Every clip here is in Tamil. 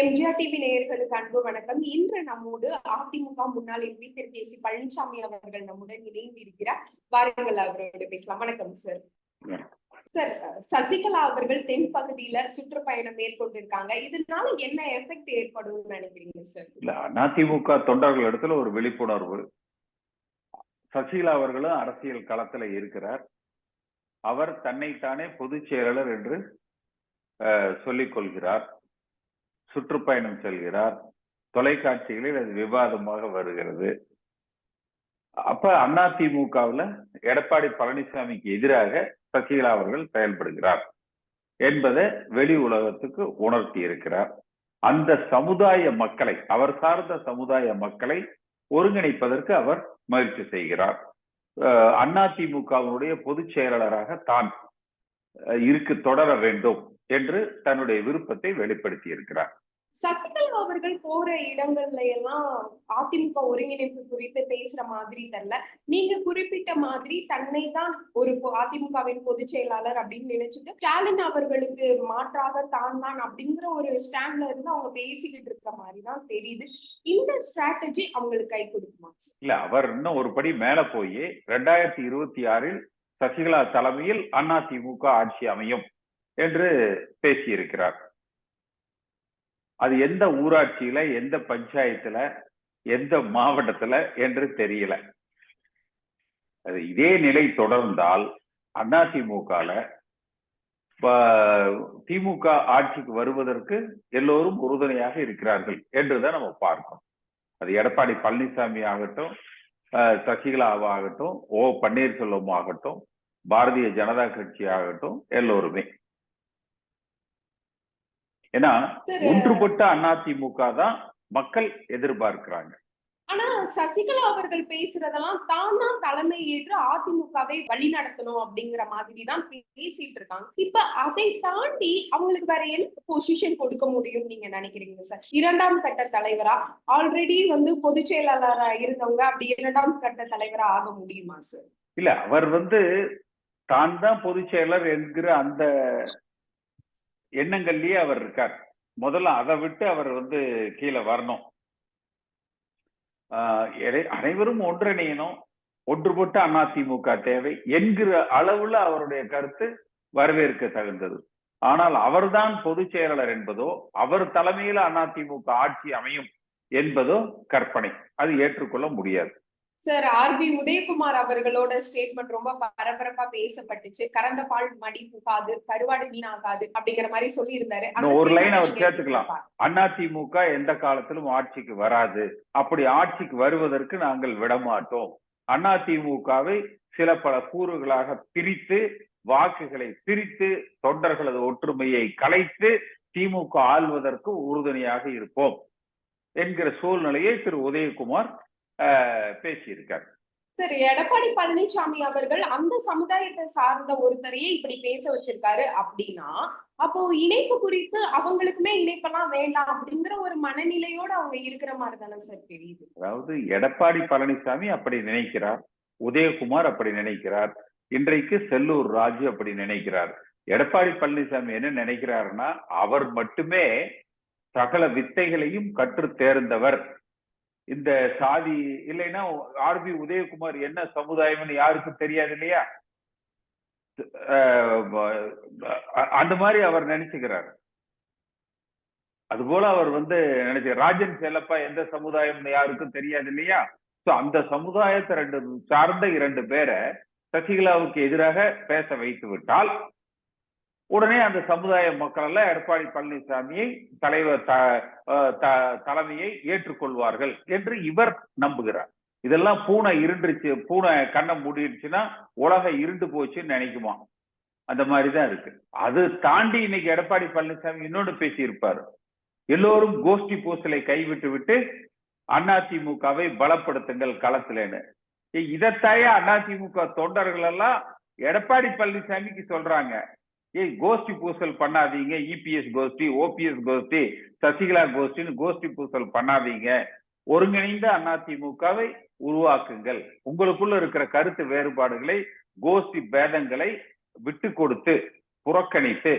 எம்ஜிஆர் டிவி நேயர்களுக்கு அன்பு வணக்கம். இன்று நம்மோடு அதிமுக முன்னாள் MP Thiru K C Palaniswami அவர்கள் நம்முடன் இணைந்து இருக்கிறார். வாருங்கள் அவரோடு பேசலாம். வணக்கம் சார் சார் சசிகலா அவர்கள் தென் பகுதியில சுற்றுப்பயணம் மேற்கொண்டிருக்காங்க. இதனால என்ன எஃபெக்ட் ஏற்படும் நினைக்கிறீங்க சார் இல்ல அதிமுக தொண்டர்கள் இடத்துல ஒரு விழிப்புணர்வு. சசிகலா அவர்களும் அரசியல் களத்துல இருக்கிறார். அவர் தன்னைத்தானே பொதுச் செயலாளர் என்று சொல்லிக் கொள்கிறார். சுற்றுப்பயணம் செல்கிறார். தொலைக்காட்சிகளில் அது விவாதமாக வருகிறது. அப்ப அதிமுகவுல எடப்பாடி பழனிசாமிக்கு எதிராக சசிகலா அவர்கள் செயல்படுகிறார் என்பதை வெளி உலகத்துக்கு உணர்த்தி இருக்கிறார். அந்த சமுதாய மக்களை அவர் சார்ந்த சமுதாய மக்களை ஒருங்கிணைப்பதற்கு அவர் முயற்சி செய்கிறார். அதிமுகவினுடைய பொதுச் செயலாளராக தான் இருக்கு தொடர வேண்டும் என்று தன்னுடைய விருப்பத்தை வெளிப்படுத்தி இருக்கிறார். சசிகலா அவர்கள் போற இடங்கள்ல எல்லாம் அதிமுக ஒருங்கிணைப்பு குறித்து பேசுற மாதிரி தெரியல. நீங்க குறிப்பிட்ட மாதிரி தன்னை தான் ஒரு அதிமுகவின் பொதுச் செயலாளர் அப்படின்னு நினைச்சிட்டு ஸ்டாலின் அவர்களுக்கு மாற்றாக தான் தான் அப்படிங்கிற ஒரு ஸ்டாண்ட்ல இருந்து அவங்க பேசிக்கிட்டு இருக்க மாதிரி தான் தெரியுது. இந்த ஸ்ட்ராட்டஜி அவங்களுக்கு கை கொடுக்குமா? இல்ல அவர் இன்னும் ஒரு படி மேல போய் ரெண்டாயிரத்தி இருபத்தி ஆறில் சசிகலா தலைமையில் அதிமுக ஆட்சி அமையும் என்று பேசியிருக்கிறார். அது எந்த ஊராட்சியில எந்த பஞ்சாயத்துல எந்த மாவட்டத்துல என்று தெரியல. அது இதே நிலை தொடர்ந்தால் அதிமுகல திமுக ஆட்சிக்கு வருவதற்கு எல்லோரும் உறுதுணையாக இருக்கிறார்கள் என்றுதான் நம்ம பார்க்கணும் அது எடப்பாடி பழனிசாமி ஆகட்டும் சசிகலாவாகட்டும் ஓ பன்னீர்செல்வம் ஆகட்டும் பாரதிய ஜனதா கட்சி ஆகட்டும் எல்லோருமே. ஏன்னா ஒன்றுபட்ட அதிமுக தான் மக்கள் எதிர்பார்க்கிறாங்க. ஆனா சசிகலா அவர்கள் பேசுறதெல்லாம் தான் தான் தலைமை ஏற்று அதிமுகவை வழி நடத்தணும் அப்படிங்கிற மாதிரி தான் பேசிட்டு இருக்காங்க. இப்ப அதை தாண்டி அவங்களுக்கு வேற என்ன பொசிஷன் கொடுக்க முடியும் நீங்க நினைக்கிறீங்க சார் இரண்டாம் கட்ட தலைவரா? ஆல்ரெடி வந்து பொதுச் செயலாளரா இருந்தவங்க அப்படி இரண்டாம் கட்ட தலைவரா ஆக முடியுமா சார் இல்ல அவர் வந்து தான் தான் பொதுச் செயலர் என்கிற அந்த எண்ணங்கள்லயே அவர் இருக்கார். முதல்ல அதை விட்டு அவர் வந்து கீழே வரணும். அனைவரும் ஒன்றிணையணும். ஒன்றுபட்ட அதிமுக தேவை என்கிற அளவுல அவருடைய கருத்து வரவேற்க தகுந்தது. ஆனால் அவர்தான் பொதுச் செயலாளர் என்பதோ அவர் தலைமையில் அதிமுக ஆட்சி அமையும் என்பதோ கற்பனை. அது ஏற்றுக்கொள்ள முடியாது. Sir R. பி. உதயகுமார் அவர்களோட ஸ்டேட்மெண்ட் ரொம்ப பரபரப்பா பேசப்பட்டுச்சு. கறந்த பால் மடி புகாது கருவாடு வீணாகாது அப்படிங்கிற மாதிரி சொல்லி இருந்தாரு ஒரு லைன் அவர் சேர்த்துக்கலாம் அதிமுக எந்த காலத்திலும் ஆட்சிக்கு வராது. அப்படி ஆட்சிக்கு வருவதற்கு நாங்கள் விடமாட்டோம். அதிமுகவை சில பல கூறுகளாக பிரித்து வாக்குகளை பிரித்து தொண்டர்களது ஒற்றுமையை கலைத்து திமுக ஆள்வதற்கு உறுதுணையாக இருப்போம் என்கிற சூழ்நிலையை திரு. உதயகுமார் பேசியிருக்கார். சரி எடப்பாடி பழனிசாமி அவர்கள் அந்த சமுதாயத்தை சார்ந்த ஒருத்தரையே இப்படி பேச வச்சிருக்காரு அப்படின்னா அப்போ இணைப்பு குறித்து அவங்களுக்குமே இணைப்பெல்லாம் வேண்டாம் அப்படிங்கிற ஒரு மனநிலையோட அவங்க இருக்கிற மாதிரி தானே சார் தெரியுது. அதாவது எடப்பாடி பழனிசாமி அப்படி நினைக்கிறார் உதயகுமார் அப்படி நினைக்கிறார் இன்றைக்கு செல்லூர் ராஜு அப்படி நினைக்கிறார். எடப்பாடி பழனிசாமி என்ன நினைக்கிறாருன்னா அவர் மட்டுமே சகல வித்தைகளையும் கற்று தேர்ந்தவர் இந்த சாதி இல்லைன்னா ஆர்பி உதயகுமார் என்ன சமுதாயம்னு யாருக்கும் தெரியாது இல்லையா அந்த மாதிரி அவர் நினைச்சுக்கிறார். அதுபோல அவர் வந்து நினைச்சு ராஜன் செல்லப்பா எந்த சமுதாயம்னு யாருக்கும் தெரியாது இல்லையா சோ அந்த சமுதாயத்தை ரெண்டு சார்ந்த இரண்டு பேரை சசிகலாவுக்கு எதிராக பேச வைத்து விட்டால் உடனே அந்த சமுதாய மக்கள் எல்லாம் எடப்பாடி பழனிசாமியை தலைவர் தலைமையை ஏற்றுக்கொள்வார்கள் என்று இவர் நம்புகிறார். இதெல்லாம் பூனை இருண்டுச்சு பூனை கண்ணை மூடிடுச்சுன்னா உலகம் இருண்டு போச்சுன்னு நினைக்குமா? அந்த மாதிரிதான் இருக்கு. அது தாண்டி இன்னைக்கு எடப்பாடி பழனிசாமி இன்னொன்று பேசியிருப்பாரு. எல்லோரும் கோஷ்டி பூசலை கைவிட்டு விட்டு அதிமுகவை பலப்படுத்துங்கள் களத்திலேன்னு. இதைத்தாய அதிமுக தொண்டர்கள் எல்லாம் எடப்பாடி பழனிசாமிக்கு சொல்றாங்க. ஏய் கோஷ்டி பூசல் பண்ணாதீங்க. இபிஎஸ் கோஷ்டி ஓபிஎஸ் கோஷ்டி சசிகலா கோஷ்டின்னு கோஷ்டி பூசல் பண்ணாதீங்க. ஒருங்கிணைந்த அதிமுகவை உருவாக்குங்கள். உங்களுக்குள்ள இருக்கிற கருத்து வேறுபாடுகளை கோஷ்டி பேதங்களை விட்டு கொடுத்து புறக்கணித்து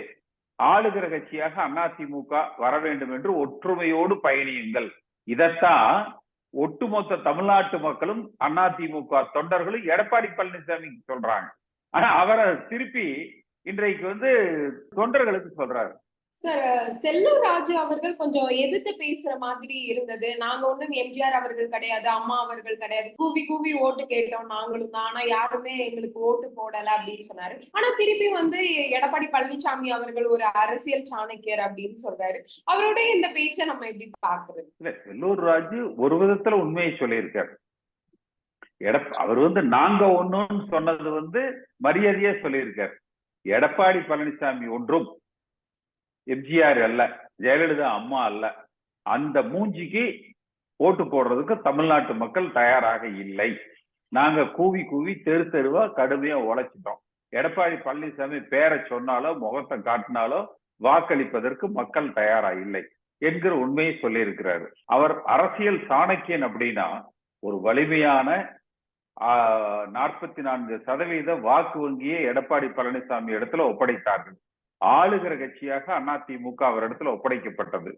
ஆளுகிற கட்சியாக அதிமுக வர வேண்டும் என்று ஒற்றுமையோடு பயணியுங்கள். இதத்தான் ஒட்டுமொத்த தமிழ்நாட்டு மக்களும் அதிமுக தொண்டர்களும் எடப்பாடி பழனிசாமி சொல்றாங்க. ஆனா அவரை திருப்பி இன்றைக்கு வந்து தொண்டர்களுக்கு சொல்றாரு. சார் செல்லூர் ராஜு அவர்கள் கொஞ்சம் எதிர்த்து பேசுற மாதிரி இருந்தது. நாங்க ஒண்ணும் எம்ஜிஆர் அவர்கள் கிடையாது அம்மா அவர்கள் கிடையாது. கூவி கூவி ஓட்டு கேட்டோம் நாங்களும் தான். ஆனா யாருமே எங்களுக்கு ஓட்டு போடல அப்படின்னு சொன்னாரு. ஆனா திருப்பி வந்து எடப்பாடி பழனிசாமி அவர்கள் ஒரு அரசியல் சாணக்கியர் அப்படின்னு சொல்றாரு. அவருடைய இந்த பேச்சை நம்ம எப்படி பாக்குறது இல்ல செல்லூர் ராஜு ஒரு விதத்துல உண்மையை சொல்லியிருக்காரு. எடப் அவர் வந்து நாங்க ஒண்ணுன்னு சொன்னது வந்து மரியாதையா சொல்லியிருக்காரு. எடப்பாடி பழனிசாமி ஒன்றும் எம்ஜிஆர் அல்ல ஜெயலலிதா அம்மா அல்ல. அந்த மூஞ்சிக்கு ஓட்டு போடுறதுக்கு தமிழ்நாட்டு மக்கள் தயாராக இல்லை. நாங்க கூவி கூவி தெரு தெருவா கடுமையா உழைச்சிட்டோம். எடப்பாடி பழனிசாமி பேரை சொன்னாலோ முகத்தை காட்டினாலோ வாக்களிப்பதற்கு மக்கள் தயாரா இல்லை என்கிற உண்மையை சொல்லியிருக்கிறாரு. அவர் அரசியல் சாணக்கியன் அப்படின்னா ஒரு வலிமையான நாற்பத்தி நான்கு சதவீத வாக்கு வங்கியை எடப்பாடி பழனிசாமி இடத்துல ஒப்படைத்தார்கள். ஆளுகிற கட்சியாக அதிமுக அவர் இடத்துல ஒப்படைக்கப்பட்டது.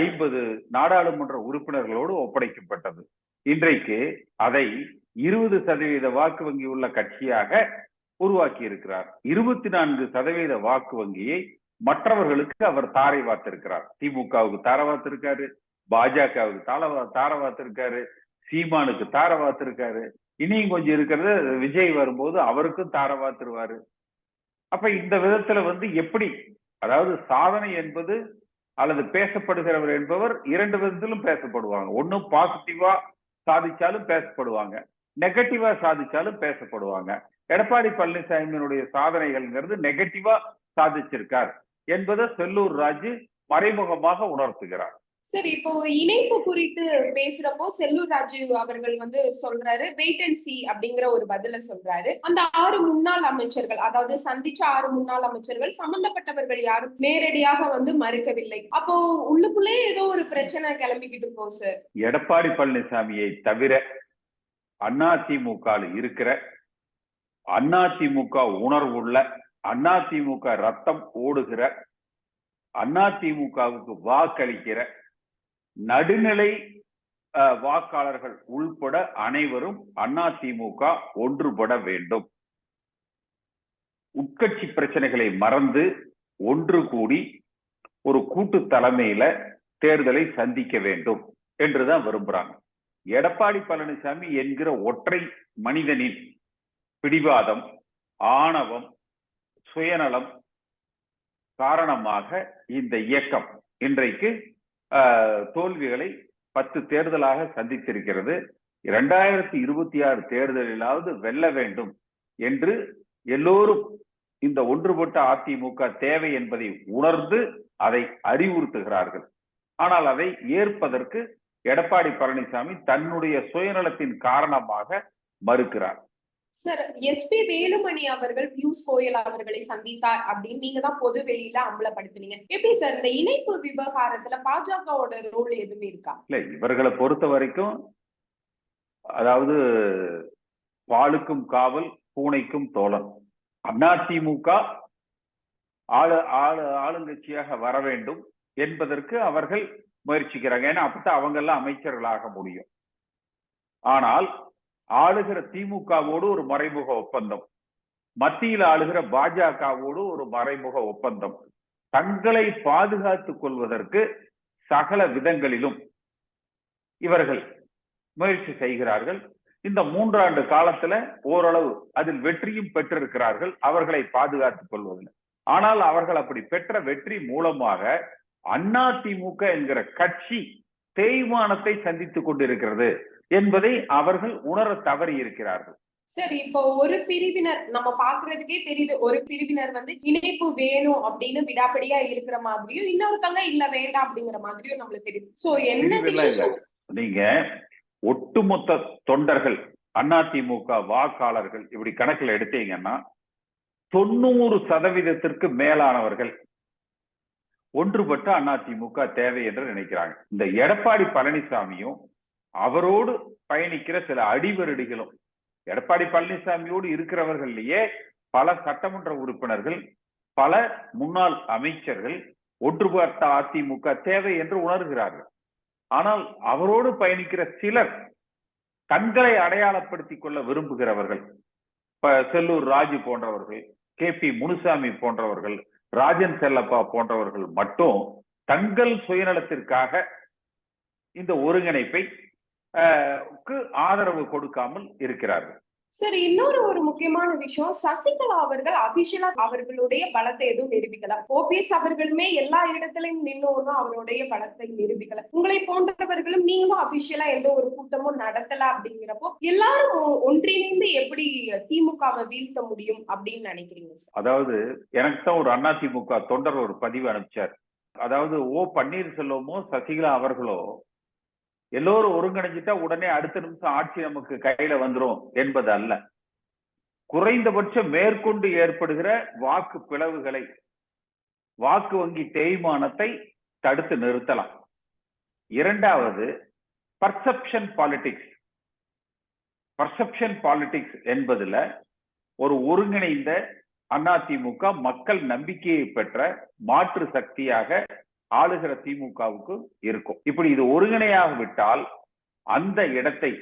ஐம்பது நாடாளுமன்ற உறுப்பினர்களோடு ஒப்படைக்கப்பட்டது. இன்றைக்கு அதை இருபது சதவீத வாக்கு வங்கி உள்ள கட்சியாக உருவாக்கி இருக்கிறார். இருபத்தி நான்கு சதவீத வாக்கு வங்கியை மற்றவர்களுக்கு அவர் தாரை வாத்திருக்கிறார். திமுகவுக்கு தார வாத்திருக்காரு பாஜகவுக்கு தார தார வாத்திருக்காரு சீமானுக்கு தார வாத்திருக்காரு இனியும் கொஞ்சம் இருக்கிறது. விஜய் வரும்போது அவருக்கும் தாரவாத்துருவாரு அப்ப இந்த விதத்துல வந்து எப்படி அதாவது சாதனை என்பது அல்லது பேசப்படுகிறவர் என்பவர் இரண்டு விதத்திலும் பேசப்படுவாங்க. ஒன்னும் பாசிட்டிவா சாதிச்சாலும் பேசப்படுவாங்க. நெகட்டிவா சாதிச்சாலும் பேசப்படுவாங்க. எடப்பாடி பழனிசாமியினுடைய சாதனைகள்ங்கிறது நெகட்டிவா சாதிச்சிருக்கார் என்பதை செல்லூர் ராஜு மறைமுகமாக உணர்த்துகிறார். சார் இப்போ இணைப்பு குறித்து பேசுறப்போ செல்லூர் ராஜு அவர்கள் வந்து சொல்றாரு வெயிட் அண்ட் சி அப்படிங்கிற ஒரு பதில சொல்றாரு. அந்த ஆறு முன்னாள் அமைச்சர்கள் அதாவது சந்திச்ச ஆறு முன்னாள் அமைச்சர்கள் சம்பந்தப்பட்டவர்கள் யாரும் நேரடியாக வந்து மறுக்கவில்லை. அப்போ உள்ளுக்குள்ளே ஏதோ ஒரு பிரச்சனை கிளம்பிக்கிட்டு இருக்கோம் சார் எடப்பாடி பழனிசாமியை தவிர அதிமுக இருக்கிற அதிமுக உணர்வுள்ள அதிமுக ரத்தம் ஓடுகிற அதிமுகவுக்கு வாக்களிக்கிற நடுநிலை வாக்காளர்கள் உள்பட அனைவரும் அதிமுக ஒன்றுபட வேண்டும். உட்கட்சி பிரச்சனைகளை மறந்து ஒன்று கூடி ஒரு கூட்டு தலைமையில தேர்தலை சந்திக்க வேண்டும் என்றுதான் விரும்புறாங்க. எடப்பாடி பழனிசாமி என்கிற ஒற்றை மனிதனின் பிடிவாதம் ஆணவம் சுயநலம் காரணமாக இந்த இயக்கம் இன்றைக்கு தோல்விகளை பத்து தேர்தலாக சந்தித்திருக்கிறது. இரண்டாயிரத்தி இருபத்தி ஆறு தேர்தலிலாவது வெல்ல வேண்டும் என்று எல்லோரும் இந்த ஒன்றுபட்ட அதிமுக தேவை என்பதை உணர்ந்து அதை அறிவுறுத்துகிறார்கள். ஆனால் அதை ஏற்பதற்கு எடப்பாடி பழனிசாமி தன்னுடைய சுயநலத்தின் காரணமாக மறுக்கிறார். சார் எஸ்பி வேலுமணி அவர்கள் பியூஷ் கோயல் அவர்களை சந்தித்தார் அப்படின்னு நீங்க தான் பொது வெளியில அம்பலப்படுத்தினீங்க. எப்படி சார் இந்த இணைப்பு விவகாரத்துல பாஜகவோட ரோல் எதுவுமே இருக்கா? இல்ல இவர்களை பொறுத்த வரைக்கும் அதாவது பாலுக்கும் காவல் பூனைக்கும் தோழன். அதிமுக ஆளு ஆளு ஆளுங்கட்சியாக வர வேண்டும் என்பதற்கு அவர்கள் முயற்சிக்கிறாங்க. ஏன்னா அப்பதான் அவங்க எல்லாம் அமைச்சர்களாக முடியும். ஆனால் ஆளுகிற திமுகவோடு ஒரு மறைமுக ஒப்பந்தம். மத்தியில் ஆளுகிற பாஜகவோடு ஒரு மறைமுக ஒப்பந்தம். தங்களை பாதுகாத்துக் கொள்வதற்கு சகல விதங்களிலும் இவர்கள் முயற்சி செய்கிறார்கள். இந்த மூன்றாண்டு காலத்துல ஓரளவு அதில் வெற்றியும் பெற்றிருக்கிறார்கள். அவர்களை பாதுகாத்துக் கொள்வதில். ஆனால் அவர்கள் அப்படி பெற்ற வெற்றி மூலமாக அதிமுக என்கிற கட்சி தேய்மானத்தை சந்தித்துக் கொண்டிருக்கிறது. என்பதை அவர்கள் உணர தவறி இருக்கிறார்கள். சரி இப்போ ஒரு பிரிவினர் நம்ம பாக்குறதுக்கே தெரியுது ஒரு பிரிவினர் வந்து இணைப்பு வேணும் அப்படின்னு விடாப்படியா இருக்கிற மாதிரியும் இன்னொருத்தவங்க இல்ல வேண்டாம் அப்படிங்கிற மாதிரியும் நம்மளுக்கு தெரியும் சோ என்ன நீங்க ஒட்டுமொத்த தொண்டர்கள் அதிமுக வாக்காளர்கள் இப்படி கணக்குல எடுத்தீங்கன்னா தொண்ணூறு சதவீதத்திற்கு மேலானவர்கள் ஒன்றுபட்ட அதிமுக தேவை என்று நினைக்கிறாங்க. இந்த எடப்பாடி பழனிசாமியும் அவரோடு பயணிக்கிற சில அடிவருடிகளும் எடப்பாடி பழனிசாமியோடு இருக்கிறவர்கள்லயே பல சட்டமன்ற உறுப்பினர்கள் பல முன்னாள் அமைச்சர்கள் ஒன்றுபட்ட அதிமுக தேவை என்று உணர்கிறார்கள். ஆனால் அவரோடு பயணிக்கிற சிலர் தங்களை அடையாளப்படுத்திக் கொள்ள விரும்புகிறவர்கள் இப்ப செல்லூர் ராஜு போன்றவர்கள் கே பி முனுசாமி போன்றவர்கள் ராஜன் செல்லப்பா போன்றவர்கள் மட்டும் தங்கள் சுயநலத்திற்காக இந்த ஒருங்கிணைப்பை ஆதரவு கொடுக்காமல் இருக்கிறார்கள். சார் இன்னொரு ஒரு முக்கியமான விஷயம். சசிகலா அவர்கள் அபிஷியலா அவர்களுடைய பலத்தை எதுவும் நிரூபிக்கல. ஓபிஎஸ் அவர்களுமே எல்லா இடத்திலையும் நின்னோன்னு அவருடைய பலத்தை நிரூபிக்கல. உங்களை போன்றவர்களும் நீங்களும் அபிஷியலா எந்த ஒரு கூட்டமும் நடத்தல அப்படிங்கிறப்போ எல்லாரும் ஒன்றிணைந்து எப்படி திமுகவை வீழ்த்த முடியும் அப்படின்னு நினைக்கிறீங்க சார்? அதாவது எனக்கு தான் ஒரு அதிமுக தொண்டர் ஒரு பதிவு அனுப்பிச்சார். அதாவது ஓ பன்னீர்செல்வமோ சசிகலா அவர்களோ எல்லோரும் ஒருங்கிணைஞ்சிட்டா உடனே அடுத்த நிமிஷம் ஆட்சி நமக்கு கையில வந்துரும் என்பது அல்ல. குறைந்தபட்சம் மேற்கொண்டு ஏற்படுகிற வாக்கு பிளவுகளை வாக்கு வங்கி தேய்மானத்தை தடுத்து நிறுத்தலாம். இரண்டாவது பர்செப்ஷன் பாலிடிக்ஸ் பர்செப்ஷன் பாலிடிக்ஸ் என்பதுல ஒரு ஒருங்கிணைந்த அதிமுக மக்கள் நம்பிக்கையை பெற்ற மாற்று சக்தியாக ஆளுகிற திமுகவுக்கு இருக்கும். இப்படி இது ஒருங்கிணையாக விட்டால் அந்த இடத்தை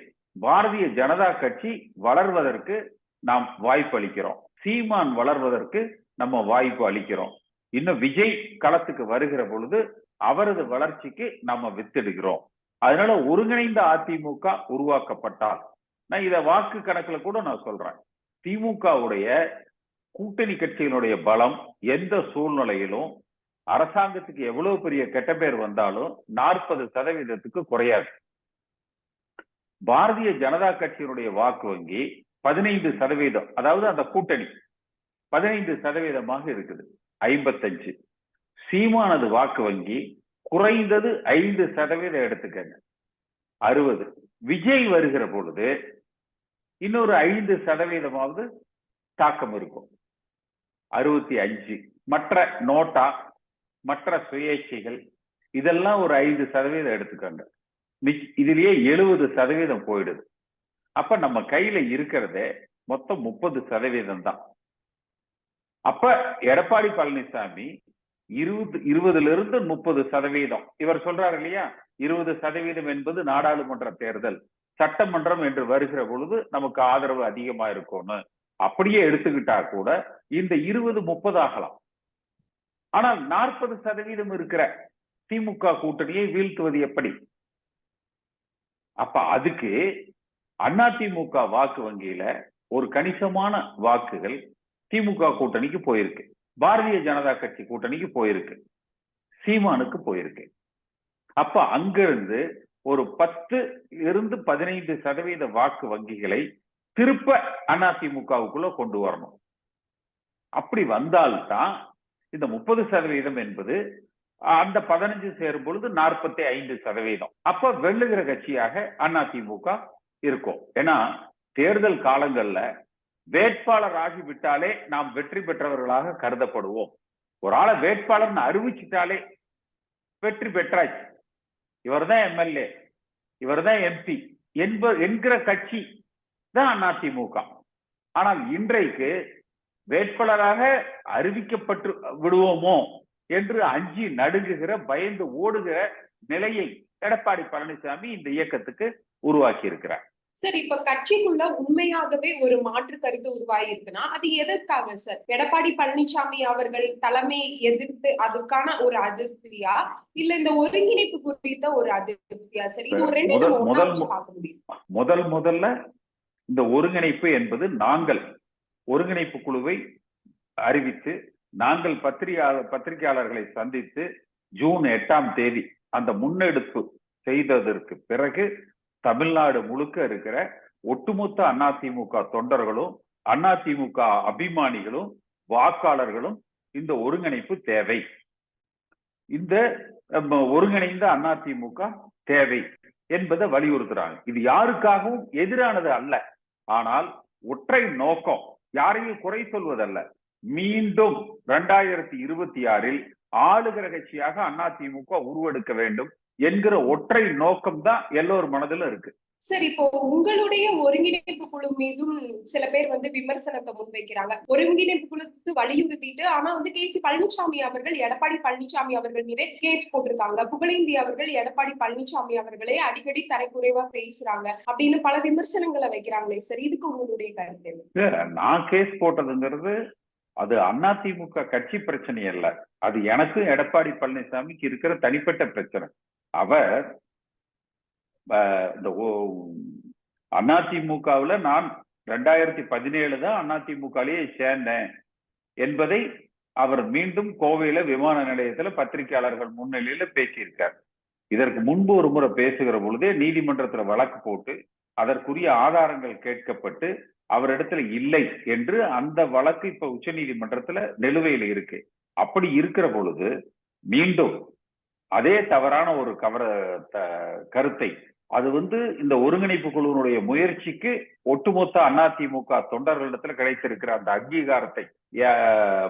பாரதிய ஜனதா கட்சி வளர்வதற்கு நாம் வாய்ப்பு அளிக்கிறோம். சீமான் வளர்வதற்கு நம்ம வாய்ப்பு அளிக்கிறோம். இன்னும் விஜய் களத்துக்கு வருகிற பொழுது அவரது வளர்ச்சிக்கு நம்ம வித்திடுகிறோம். அதனால ஒருங்கிணைந்த அதிமுக உருவாக்கப்பட்டால் நான் இதை வாக்கு கணக்குல கூட நான் சொல்றேன். திமுகவுடைய கூட்டணி கட்சியினுடைய பலம் எந்த சூழ்நிலையிலும் அரசாங்கத்துக்கு எவ்வளவு பெரிய கெட்ட பேர் வந்தாலும் நாற்பது சதவீதத்துக்கு குறையாது. பாரதிய ஜனதா கட்சியினுடைய வாக்கு வங்கி பதினைந்து சதவீதம் அதாவது அந்த கூட்டணி பதினைந்து சதவீதமாக இருக்குது ஐம்பத்தஞ்சு. சீமானது வாக்கு வங்கி குறைந்தது ஐந்து சதவீதம் எடுத்துக்கங்க. அறுபது. விஜய் வருகிற பொழுது இன்னொரு ஐந்து சதவீதமாவது தாக்கம் இருக்கும். அறுபத்தி அஞ்சு. மற்ற நோட்டா மற்ற சுயேட்சைகள் இதெல்லாம் ஒரு ஐந்து சதவீதம் எடுத்துக்கோங்க. இதுலயே எழுபது சதவீதம் போயிடுது. அப்ப நம்ம கையில இருக்கிறதே மொத்தம் முப்பது சதவீதம் தான். அப்ப எடப்பாடி பழனிசாமி இருபது இருபதுல இருந்து முப்பது சதவீதம். இவர் சொல்றாரு இல்லையா? இருபது சதவீதம் என்பது நாடாளுமன்ற தேர்தல். சட்டமன்றம் என்று வருகிற பொழுது நமக்கு ஆதரவு அதிகமா இருக்கும்னு. அப்படியே எடுத்துக்கிட்டா கூட இந்த இருபது முப்பது ஆகலாம். ஆனால் நாற்பது சதவீதம் இருக்கிற திமுக கூட்டணியை வீழ்த்துவது எப்படி? அப்ப அதுக்கு அதிமுக வாக்கு வங்கியில ஒரு கணிசமான வாக்குகள் திமுக கூட்டணிக்கு போயிருக்கு. பாரதிய ஜனதா கட்சி கூட்டணிக்கு போயிருக்கு. சீமானுக்கு போயிருக்கு. அப்ப அங்கிருந்து ஒரு பத்து இருந்து பதினைந்து சதவீத வாக்கு வங்கிகளை திருப்ப அதிமுகவுக்குள்ள கொண்டு வரணும். அப்படி வந்தால்தான் இந்த முப்பது சதவீதம் என்பது அந்த பதினஞ்சு சேரும் பொழுது நாற்பத்தி ஐந்து சதவீதம். அப்ப வெள்ளுகிற கட்சியாக அதிமுக இருக்கும். ஏன்னா தேர்தல் காலங்கள்ல வேட்பாளர் ஆகிவிட்டாலே நாம் வெற்றி பெற்றவர்களாக கருதப்படுவோம். ஒரு ஆளை வேட்பாளர்னு அறிவிச்சிட்டாலே வெற்றி பெற்றாச்சு. இவர்தான் எம்எல்ஏ இவர்தான் எம்பி என்ப என்கிற கட்சி தான் அதிமுக. ஆனால் இன்றைக்கு வேட்பாளராக அறிவிக்கப்பட்டு விடுவோமோ என்று அஞ்சி நடுங்குகிற பயந்து ஓடுகிற நிலையை எடப்பாடி பழனிசாமி இந்த இயக்கத்துக்கு உருவாக்கி இருக்கிறார் சார் இப்ப கட்சிக்குள்ள உண்மையாகவே ஒரு மாற்று கருத்து உருவாகி இருக்குன்னா அது எதற்காக சார்? எடப்பாடி பழனிசாமி அவர்கள் தலைமை எதிர்த்து அதுக்கான ஒரு அதிருப்தியா? இல்ல இந்த ஒருங்கிணைப்பு குறித்த ஒரு அதிருப்தியா சார்? இது ஒரு ரெண்டு முதல் முதல்ல இந்த ஒருங்கிணைப்பு என்பது நாங்கள் ஒருங்கிணைப்பு குழுவை அறிவித்து நாங்கள் பத்திரிகையாளர் பத்திரிகையாளர்களை சந்தித்து ஜூன் எட்டாம் தேதி அந்த முன்னெடுப்பு செய்ததற்கு பிறகு தமிழ்நாடு முழுக்க இருக்கிற ஒட்டுமொத்த அதிமுக தொண்டர்களும் அதிமுக அபிமானிகளும் வாக்காளர்களும் இந்த ஒருங்கிணைப்பு தேவை. இந்த ஒருங்கிணைந்த அதிமுக தேவை என்பதை வலியுறுத்துறாங்க. இது யாருக்காகவும் எதிரானது அல்ல. ஆனால் ஒற்றை நோக்கம் யாரையும் குறை சொல்வதல்ல. மீண்டும் இரண்டாயிரத்தி இருபத்தி ஆறில் ஆளுகிற கட்சியாக அதிமுக உருவெடுக்க வேண்டும் என்கிற ஒற்றை நோக்கம் தான் எல்லோர் மனதிலும் இருக்கு. சார் இப்போ உங்களுடைய ஒருங்கிணைப்பு குழு மீதும் சில பேர் வந்து விமர்சனத்தை முன்வைக்கிறாங்க. ஒருங்கிணைப்பு குழுக்கு வலியுறுத்திட்டு ஆனா வந்து கே சி பழனிசாமி அவர்கள் எடப்பாடி பழனிசாமி அவர்கள் மீதே கேஸ் போட்டிருக்காங்க. புகழேந்தி அவர்கள் எடப்பாடி பழனிசாமி அவர்களே அடிக்கடி தரைக்குறைவா பேசுறாங்க அப்படின்னு பல விமர்சனங்களை வைக்கிறாங்களே சார். இதுக்கு உங்களுடைய கருத்து நான் கேஸ் போட்டதுங்கிறது அது அதிமுக கட்சி பிரச்சனை அல்ல அது எனக்கும் எடப்பாடி பழனிசாமிக்கு இருக்கிற தனிப்பட்ட பிரச்சனை. அவர் இந்த அதிமுகவில் நான் ரெண்டாயிரத்தி பதினேழு தான் அதிமுகலேயே சேர்ந்தேன் என்பதை அவர் மீண்டும் கோவையில விமான நிலையத்துல பத்திரிகையாளர்கள் முன்னிலையில பேசியிருக்கார். இதற்கு முன்பு ஒரு முறை பேசுகிற பொழுதே நீதிமன்றத்துல வழக்கு போட்டு அதற்குரிய ஆதாரங்கள் கேட்கப்பட்டு அவரிடத்துல இல்லை என்று அந்த வழக்கு இப்ப உச்ச நீதிமன்றத்துல நிலுவையில் இருக்கு. அப்படி இருக்கிற பொழுது மீண்டும் அதே தவறான ஒரு கவர த- கருத்தை அது வந்து இந்த ஒருங்கிணைப்பு குழுவினுடைய முயற்சிக்கு ஒட்டுமொத்த அதிமுக தொண்டர்களிடத்துல கிடைத்திருக்கிற அந்த அங்கீகாரத்தை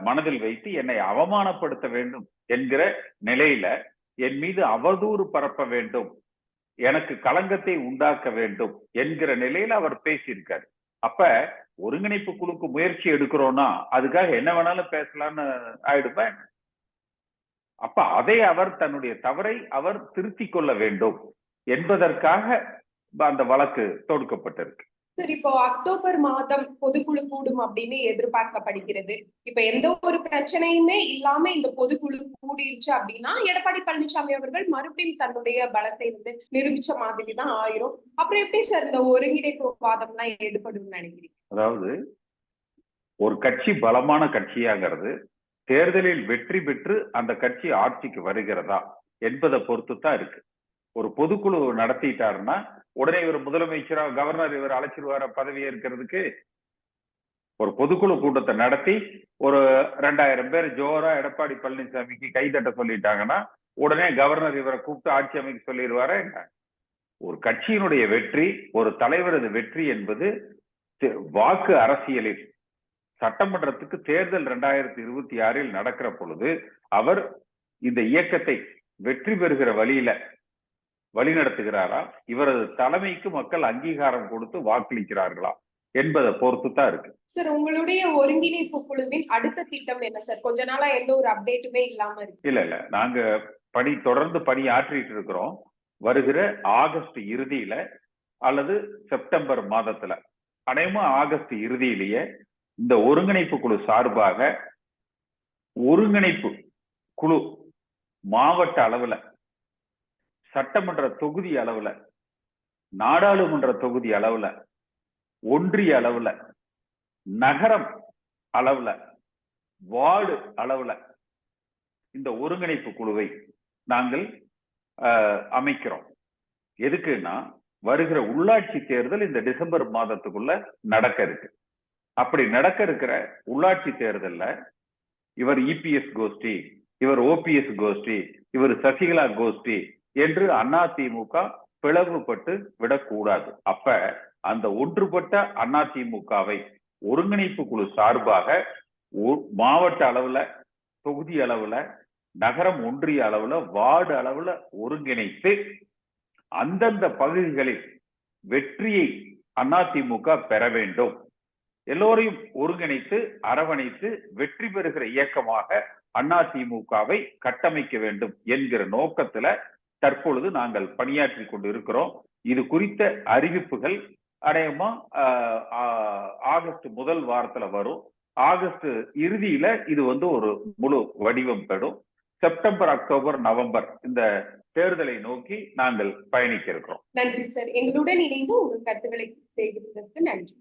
மனதில் வைத்து என்னை அவமானப்படுத்த வேண்டும் என்கிற நிலையில என் மீது அவதூறு பரப்ப வேண்டும் எனக்கு களங்கத்தை உண்டாக்க வேண்டும் என்கிற நிலையில அவர் பேசியிருக்காரு. அப்ப ஒருங்கிணைப்பு குழுக்கு முயற்சி எடுக்கிறோம்னா அதுக்காக என்ன வேணாலும் பேசலாம்னு ஆயிடுப்பேன் அப்ப அதை அவர் தன்னுடைய தவறை அவர் திருத்திக் கொள்ள வேண்டும். என்பதற்காக அந்த வழக்கு தொடுக்கப்பட்டிருக்கு. சார் இப்போ அக்டோபர் மாதம் பொதுக்குழு கூடும் அப்படின்னு எதிர்பார்க்கப்படுகிறது. இப்ப எந்த ஒரு பிரச்சனையுமே இல்லாம இந்த பொதுக்குழு கூடிருச்சு அப்படின்னா எடப்பாடி பழனிசாமி அவர்கள் மறுபடியும் தன்னுடைய பலத்தை வந்து நிரூபிச்ச மாதிரி தான் ஆயிரும். அப்புறம் எப்படி சார் இந்த ஒருங்கிணைப்பு வாதம்லாம் எடுபடும் நினைக்கிறீங்க? அதாவது ஒரு கட்சி பலமான கட்சியாகிறது தேர்தலில் வெற்றி பெற்று அந்த கட்சி ஆட்சிக்கு வருகிறதா என்பதை பொறுத்து தான் இருக்கு. ஒரு பொதுக்குழு நடத்திட்டாருன்னா உடனே இவர் முதலமைச்சரா கவர்னர் இவர் அழைச்சிருவார பதவி ஏற்கிறதுக்கு? ஒரு பொதுக்குழு கூட்டத்தை நடத்தி ஒரு ரெண்டாயிரம் பேர் ஜோரா எடப்பாடி பழனிசாமிக்கு கைதட்ட சொல்லிட்டாங்கன்னா உடனே கவர்னர் இவரை கூப்பிட்டு ஆட்சி அமைக்க சொல்லிடுவாரா என்ன? ஒரு கட்சியினுடைய வெற்றி ஒரு தலைவரது வெற்றி என்பது வாக்கு அரசியலில் சட்டமன்றத்துக்கு தேர்தல் ரெண்டாயிரத்தி இருபத்தி ஆறில் நடக்கிற பொழுது அவர் இந்த இயக்கத்தை வெற்றி பெறுகிற வழியில வழி நடத்துகிறாரா இவரது தலைமைக்கு மக்கள் அங்கீகாரம் கொடுத்து வாக்களிக்கிறார்களா? என்பதை பொறுத்து தான் இருக்கு. சார் உங்களுடைய ஒருங்கிணைப்பு குழுவின் அடுத்த திட்டம் என்ன சார்? கொஞ்ச நாளா எந்த ஒரு அப்டேட்டுமே இல்லாம இருக்கு. இல்ல இல்ல. நாங்க பணி தொடர்ந்து பணி ஆற்றிட்டு இருக்கிறோம். வருகிற ஆகஸ்ட் இறுதியில அல்லது செப்டம்பர் மாதத்துல. அநேகமா ஆகஸ்ட் இறுதியிலேயே இந்த ஒருங்கிணைப்பு குழு சார்பாக ஒருங்கிணைப்பு குழு மாவட்ட அளவுல சட்டமன்ற தொகுதி அளவுல நாடாளுமன்ற தொகுதி அளவுல ஒன்றிய அளவுல நகரம் அளவுல வார்டு அளவுல இந்த ஒருங்கிணைப்பு குழுவை நாங்கள் அமைக்கிறோம். எதுக்குன்னா வருகிற உள்ளாட்சி தேர்தல் இந்த டிசம்பர் மாதத்துக்குள்ள நடக்க இருக்கு. அப்படி நடக்க இருக்கிற உள்ளாட்சி தேர்தலில் இவர் இபிஎஸ் கோஷ்டி இவர் ஓபிஎஸ் கோஷ்டி இவர் சசிகலா கோஷ்டி என்று அதிமுக பிளவுபட்டு விடக்கூடாது. அப்ப அந்த ஒன்றுபட்ட அதிமுகவை ஒருங்கிணைப்பு குழு சார்பாக ஒ- மாவட்ட அளவுல தொகுதி அளவுல நகரம் ஒன்றிய அளவுல வார்டு அளவுல ஒருங்கிணைத்து அந்தந்த பகுதிகளில் வெற்றியை அதிமுக பெற வேண்டும். எல்லோரையும் ஒருங்கிணைத்து அரவணைத்து வெற்றி பெறுகிற இயக்கமாக அதிமுகவை கட்டமைக்க வேண்டும் என்கிற நோக்கத்துல தற்பொழுது நாங்கள் பணியாற்றி கொண்டு இருக்கிறோம் இது குறித்த அறிவிப்புகள் அநேகமா ஆஹ், ஆகஸ்ட் முதல் வாரத்துல வரும். ஆகஸ்ட் இறுதியில இது வந்து ஒரு முழு வடிவம் பெறும். செப்டம்பர் அக்டோபர் நவம்பர் இந்த தேர்தலை நோக்கி நாங்கள் பயணிக்க இருக்கிறோம் நன்றி சார். எங்களுடன் இணைந்து உங்கள் கருத்துக்களை தெரிவித்ததற்கு நன்றி.